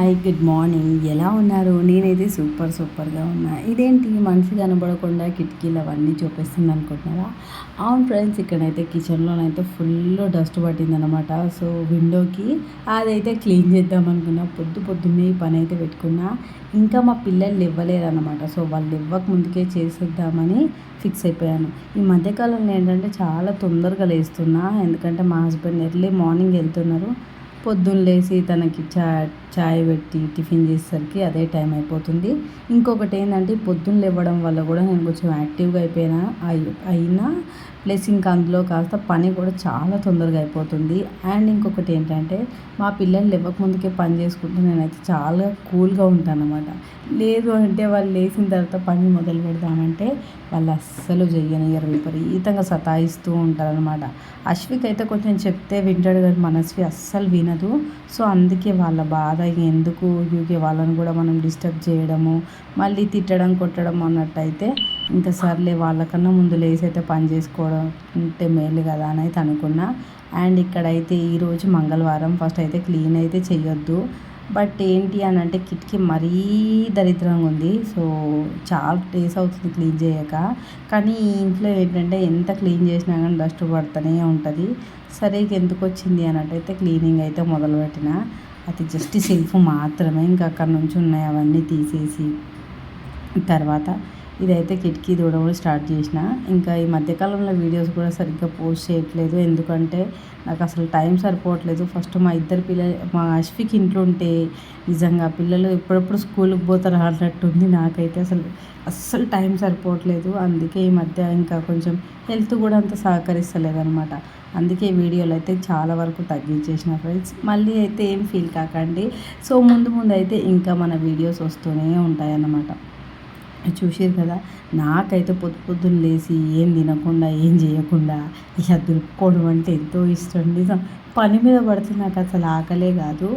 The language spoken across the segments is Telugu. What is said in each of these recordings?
హాయ్ గుడ్ మార్నింగ్ ఎలా ఉన్నారు? నేనైతే సూపర్ సూపర్గా ఉన్నా. ఇదేంటి? మనిషి కనబడకుండా కిటికీలు అవన్నీ చూపిస్తుంది అనుకుంటున్నారా? అవును ఫ్రెండ్స్ ఇక్కడైతే కిచెన్లోనైతే ఫుల్ డస్ట్ పట్టిందనమాట సో విండోకి అదైతే క్లీన్ చేద్దాం అనుకున్నా. పొద్దు పొద్దున్నే ఈ పని అయితే పెట్టుకున్నా. ఇంకా మా పిల్లలు ఇవ్వలేరన్నమాట సో వాళ్ళు ఇవ్వక ముందుకే చేసేద్దామని ఫిక్స్ అయిపోయాను. ఈ మధ్యకాలంలో ఏంటంటే చాలా తొందరగా లేస్తున్నా. ఎందుకంటే మా హస్బెండ్ ఎర్లీ మార్నింగ్ వెళ్తున్నారు. పొద్దున్న లేచి తనకి చా చాయ్ పెట్టి టిఫిన్ చేసేసరికి అదే టైం అయిపోతుంది. ఇంకొకటి ఏంటంటే పొద్దున్న లేవడం వల్ల కూడా నేను కొంచెం యాక్టివ్గా అయిపోయినా అయినా ప్లస్ ఇంకా అందులో కాస్త పని కూడా చాలా తొందరగా అయిపోతుంది. అండ్ ఇంకొకటి ఏంటంటే మా పిల్లలు లేవక ముందుకే పని చేసుకుంటే నేనైతే చాలా కూల్గా ఉంటాను అనమాట లేదు అంటే వాళ్ళు లేచిన తర్వాత పని మొదలు పెడతామంటే వాళ్ళు అస్సలు చెయ్యనియరు విపరీతంగా సతాయిస్తూ ఉంటారనమాట అశ్విక్ అయితే కొంచెం చెప్తే వింటాడు కానీ మనస్వి అస్సలు వినదు. సో అందుకే వాళ్ళ బాధ ఎందుకు యూకే వాళ్ళని కూడా మనం డిస్టర్బ్ చేయడము మళ్ళీ తిట్టడం కొట్టడం అన్నట్టయితే ఇంకా సర్లే వాళ్ళకన్నా ముందు లేసి అయితే పని చేసుకోవడం ఉంటే మేలు కదా అని అయితే అనుకున్నా. అండ్ ఇక్కడైతే ఈరోజు మంగళవారం. ఫస్ట్ అయితే క్లీన్ అయితే చేయొద్దు బట్ ఏంటి అని అంటే కిటికీ మరీ దరిద్రంగా ఉంది. సో చాలా డేస్ అవుతుంది క్లీన్ చేయక. కానీ ఈ ఇంట్లో ఏంటంటే ఎంత క్లీన్ చేసినా కానీ డస్ట్ పడుతూనే ఉంటుంది. సరే ఎందుకు వచ్చింది అన్నట్టయితే క్లీనింగ్ అయితే మొదలుపెట్టిన. అది జస్ట్ సెల్ఫ్ మాత్రమే. ఇంకా అక్కడ నుంచి ఉన్నాయి అవన్నీ తీసేసి తర్వాత ఇదైతే కిటికీ దూడడం స్టార్ట్ చేసిన. ఇంకా ఈ మధ్యకాలంలో వీడియోస్ కూడా సరిగ్గా పోస్ట్ చేయట్లేదు. ఎందుకంటే నాకు అసలు టైం సరిపోవట్లేదు. ఫస్ట్ మా ఇద్దరు పిల్లలు మా అశ్విక్ ఇంట్లో ఉంటే నిజంగా పిల్లలు ఎప్పుడప్పుడు స్కూల్కి పోతారు అన్నట్టుంది. నాకైతే అసలు అస్సలు టైం సరిపోవట్లేదు. అందుకే ఈ మధ్య ఇంకా కొంచెం హెల్త్ కూడా అంత సహకరిస్తలేదు అనమాట అందుకే వీడియోలు అయితే చాలా వరకు తగ్గించేసిన ఫ్రెండ్స్. మళ్ళీ అయితే ఏం ఫీల్ కాకండి. సో ముందు ముందు అయితే ఇంకా మన వీడియోస్ వస్తూనే ఉంటాయన్నమాట. చూసారు కదా? నాకైతే పొద్దు పొద్దున్న లేచి ఏం తినకుండా ఏం చేయకుండా ఇక దులుపుకోవడం అంటే ఎంతో ఇష్టం. నిజం. పని మీద పడితే నాకు అసలు ఆకలే కాదు.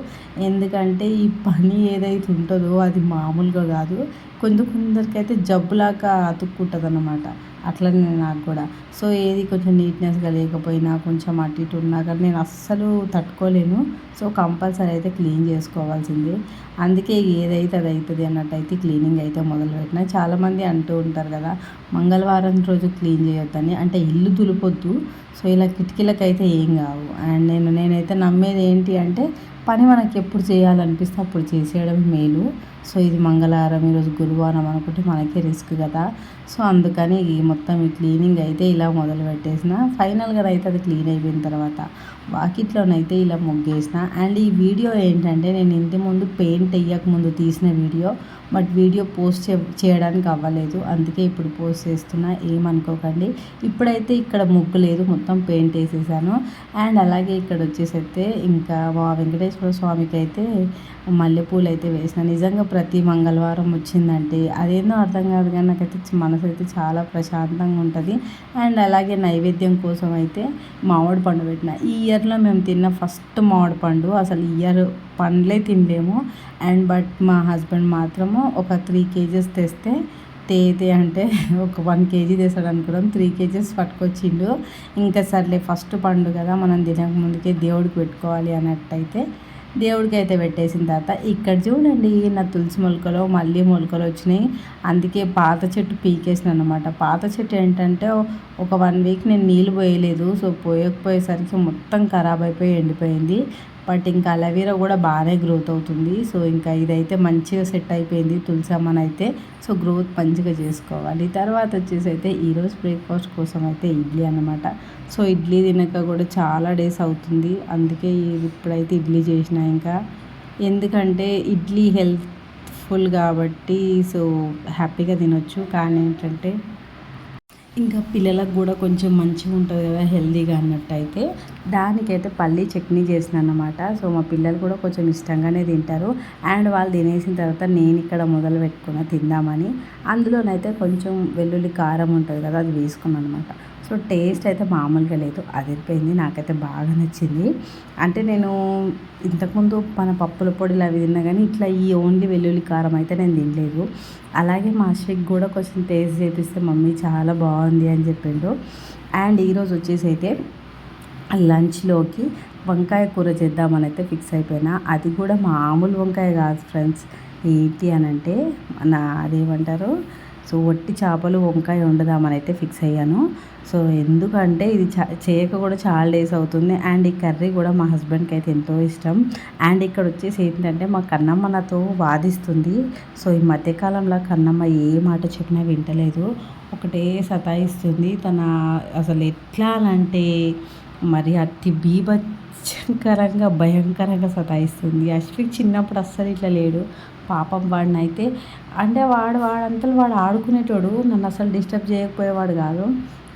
ఎందుకంటే ఈ పని ఏదైతే ఉంటుందో అది మామూలుగా కాదు. కొందరు కొందరికైతే జబ్బులాగా అతుక్కుంటుంది అనమాట అట్లనే నాకు కూడా. సో ఏది కొంచెం నీట్నెస్గా లేకపోయినా కొంచెం అటు ఇటు ఉన్నా కానీ నేను అస్సలు తట్టుకోలేను. సో కంపల్సరీ అయితే క్లీన్ చేసుకోవాల్సిందే. అందుకే ఏదైతే అది అవుతుంది అన్నట్టు అయితే క్లీనింగ్ అయితే మొదలుపెట్టిన. చాలామంది అంటూ ఉంటారు కదా మంగళవారం రోజు క్లీన్ చేయొద్దని. అంటే ఇల్లు దులిపొద్దు. సో ఇలా కిటికీలకైతే ఏం కావు. అండ్ నేను నేనైతే నమ్మేది ఏంటి అంటే పని మనకి ఎప్పుడు చేయాలనిపిస్తే అప్పుడు చేసేయడం మేలు. సో ఇది మంగళవారం ఈరోజు గురువారం అనుకుంటే మనకే రిస్క్ కదా. సో అందుకని ఈ మొత్తం ఈ క్లీనింగ్ అయితే ఇలా మొదలు పెట్టేసిన ఫైనల్గా అయితే అది క్లీన్ అయిపోయిన తర్వాత వాకిట్లోనైతే ఇలా ముగ్గేసిన. అండ్ ఈ వీడియో ఏంటంటే నేను ఇంటి ముందు పెయింట్ వేయక ముందు తీసిన వీడియో బట్ వీడియో పోస్ట్ చేయడానికి అవ్వలేదు. అందుకే ఇప్పుడు పోస్ట్ చేస్తున్నా. ఏమనుకోకండి. ఇప్పుడైతే ఇక్కడ ముగ్గు లేదు. మొత్తం పెయింట్ వేసేసాను. అండ్ అలాగే ఇక్కడ వచ్చేసైతే ఇంకా మా వెంకటేశ్వర స్వామికి అయితే మల్లెపూలు అయితే వేసిన. నిజంగా ప్రతి మంగళవారం వచ్చిందంటే అదేందో అర్థం కాదు కానీ నాకైతే మనసు అయితే చాలా ప్రశాంతంగా ఉంటుంది. అండ్ అలాగే నైవేద్యం కోసం అయితే మామిడి పండు పెట్టిన. ఈ ఇయర్లో మేము తిన్న ఫస్ట్ మామిడి పండు అసలు ఇయర్ పండ్లే తినలేము. అండ్ బట్ మా హస్బెండ్ మాత్రము ఒక త్రీ కేజెస్ తెస్తే తేతే అంటే ఒక వన్ కేజీ తెస్తాడు అనుకున్నాం త్రీ కేజెస్ పట్టుకొచ్చిండు. ఇంకా సర్లే ఫస్ట్ పండు కదా మనం తినక ముందుకే దేవుడికి పెట్టుకోవాలి అన్నట్టయితే దేవుడికి అయితే పెట్టేసిన తర్వాత ఇక్కడ చూడండి నా తులసి మొలకలు మళ్ళీ మొలకలు వచ్చినాయి. అందుకే పాత చెట్టు పీకేసిన అనమాట పాత చెట్టు ఏంటంటే ఒక వన్ వీక్ నేను నీళ్ళు పోయలేదు. సో పోయకపోయేసరికి మొత్తం ఖరాబ్ అయిపోయి ఎండిపోయింది. బట్ ఇంకా అలవీరా కూడా బాగానే గ్రోత్ అవుతుంది. సో ఇంకా ఇదైతే మంచిగా సెట్ అయిపోయింది తులసమ్మని అయితే. సో గ్రోత్ మంచిగా చేసుకోవాలి. తర్వాత వచ్చేసి అయితే ఈరోజు బ్రేక్ఫాస్ట్ కోసం అయితే ఇడ్లీ అనమాట సో ఇడ్లీ తినక కూడా చాలా డేస్ అవుతుంది. అందుకే ఇప్పుడైతే ఇడ్లీ చేసిన ఇంకా. ఎందుకంటే ఇడ్లీ హెల్త్ఫుల్ కాబట్టి సో హ్యాపీగా తినొచ్చు. కానీ ఏంటంటే ఇంకా పిల్లలకు కూడా కొంచెం మంచిగా ఉంటుంది కదా హెల్దీగా అన్నట్టయితే. దానికైతే పల్లీ చట్నీ చేసిన అనమాట సో మా పిల్లలు కూడా కొంచెం ఇష్టంగానే తింటారు. అండ్ వాళ్ళు తినేసిన తర్వాత నేను ఇక్కడ మొదలు పెట్టుకున్న తిందామని. అందులోనైతే కొంచెం వెల్లుల్లి కారం ఉంటుంది కదా అది వేసుకున్నాను అనమాట సో టేస్ట్ అయితే మామూలుగా లేదు. అదిరిపోయింది నాకైతే బాగా నచ్చింది. అంటే నేను ఇంతకుముందు మన పప్పుల పొడిలు అవి తిన్నా కానీ ఇట్లా ఈ ఓన్లీ వెల్లుల్లి కారం అయితే నేను తినలేదు. అలాగే మా షేక్ కూడా కొంచెం టేస్ట్ చేపిస్తే మమ్మీ చాలా బాగుంది అని చెప్పిండు. అండ్ ఈరోజు వచ్చేసి అయితే లంచ్లోకి వంకాయ కూర చేద్దామని అయితే ఫిక్స్ అయిపోయినా. అది కూడా మామూలు వంకాయ కాదు ఫ్రెండ్స్. ఏంటి అని అంటే నా అదేమంటారు? సో వట్టి చేపలు వంకాయ వండుదామనైతే ఫిక్స్ అయ్యాను. సో ఎందుకంటే ఇది చేయక కూడా చాలా డేస్ అవుతుంది. అండ్ ఈ కర్రీ కూడా మా హస్బెండ్కి అయితే ఎంతో ఇష్టం. అండ్ ఇక్కడ వచ్చేసి ఏంటంటే మా కన్నమ్మ నాతో వాదిస్తుంది. సో ఈ మధ్యకాలంలో కన్నమ్మ ఏ మాట చెప్పినా వింటలేదు. ఒకటే సతాయిస్తుంది. తన అసలు ఎట్లా అంటే మరి అతి బీభత్సంకరంగా భయంకరంగా సతాయిస్తుంది. అశ్విక్ చిన్నప్పుడు అస్సలు ఇట్లా లేడు. పాపం వాడిని అయితే అంటే వాడు వాడంతలు వాడు ఆడుకునేటోడు. నన్ను అసలు డిస్టర్బ్ చేయకపోయేవాడు కాదు.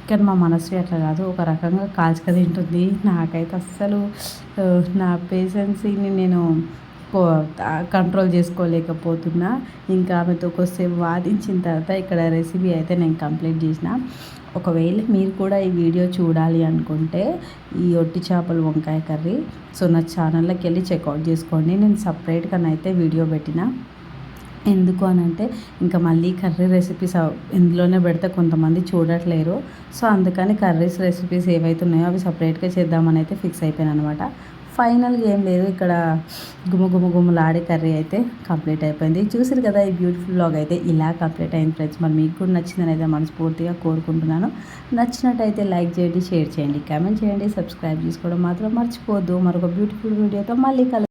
కానీ మా మనసు అట్లా కాదు. ఒక రకంగా కాల్చుక తింటుంది. నాకైతే అస్సలు నా పేషెన్సీని నేను కంట్రోల్ చేసుకోలేకపోతున్నా. ఇంకా ఆమెతో కొద్దిసేపు వాదించిన తర్వాత ఇక్కడ రెసిపీ అయితే నేను కంప్లీట్ చేసిన. ఒకవేళ మీరు కూడా ఈ వీడియో చూడాలి అనుకుంటే ఈ ఒట్టి చేపల వంకాయ కర్రీ. సో నా ఛానల్లోకి వెళ్ళి చెక్అవుట్ చేసుకోండి. నేను సపరేట్గానైతే వీడియో పెట్టిన. ఎందుకు అని అంటే ఇంకా మళ్ళీ కర్రీ రెసిపీస్ ఇందులోనే పెడితే కొంతమంది చూడట్లేరు. సో అందుకని కర్రీస్ రెసిపీస్ ఏవైతే ఉన్నాయో అవి సపరేట్గా చేద్దామని అయితే ఫిక్స్ అయిపోయాను అనమాట ఫైనల్గా ఏం లేదు. ఇక్కడ గుమ్మ గుమ్మ గుమ్మలాడే కర్రీ అయితే కంప్లీట్ అయిపోయింది. చూసారు కదా ఈ బ్యూటిఫుల్ బ్లాగ్ అయితే ఇలా కంప్లీట్ అయింది ఫ్రెండ్స్. మరి మీకు కూడా నచ్చిందని అయితే మనస్ఫూర్తిగా కోరుకుంటున్నాను. నచ్చినట్టయితే లైక్ చేయండి షేర్ చేయండి కామెంట్ చేయండి సబ్స్క్రైబ్ చేసుకోవడం మాత్రం మర్చిపోవద్దు. మరొక బ్యూటిఫుల్ వీడియోతో మళ్ళీ కలు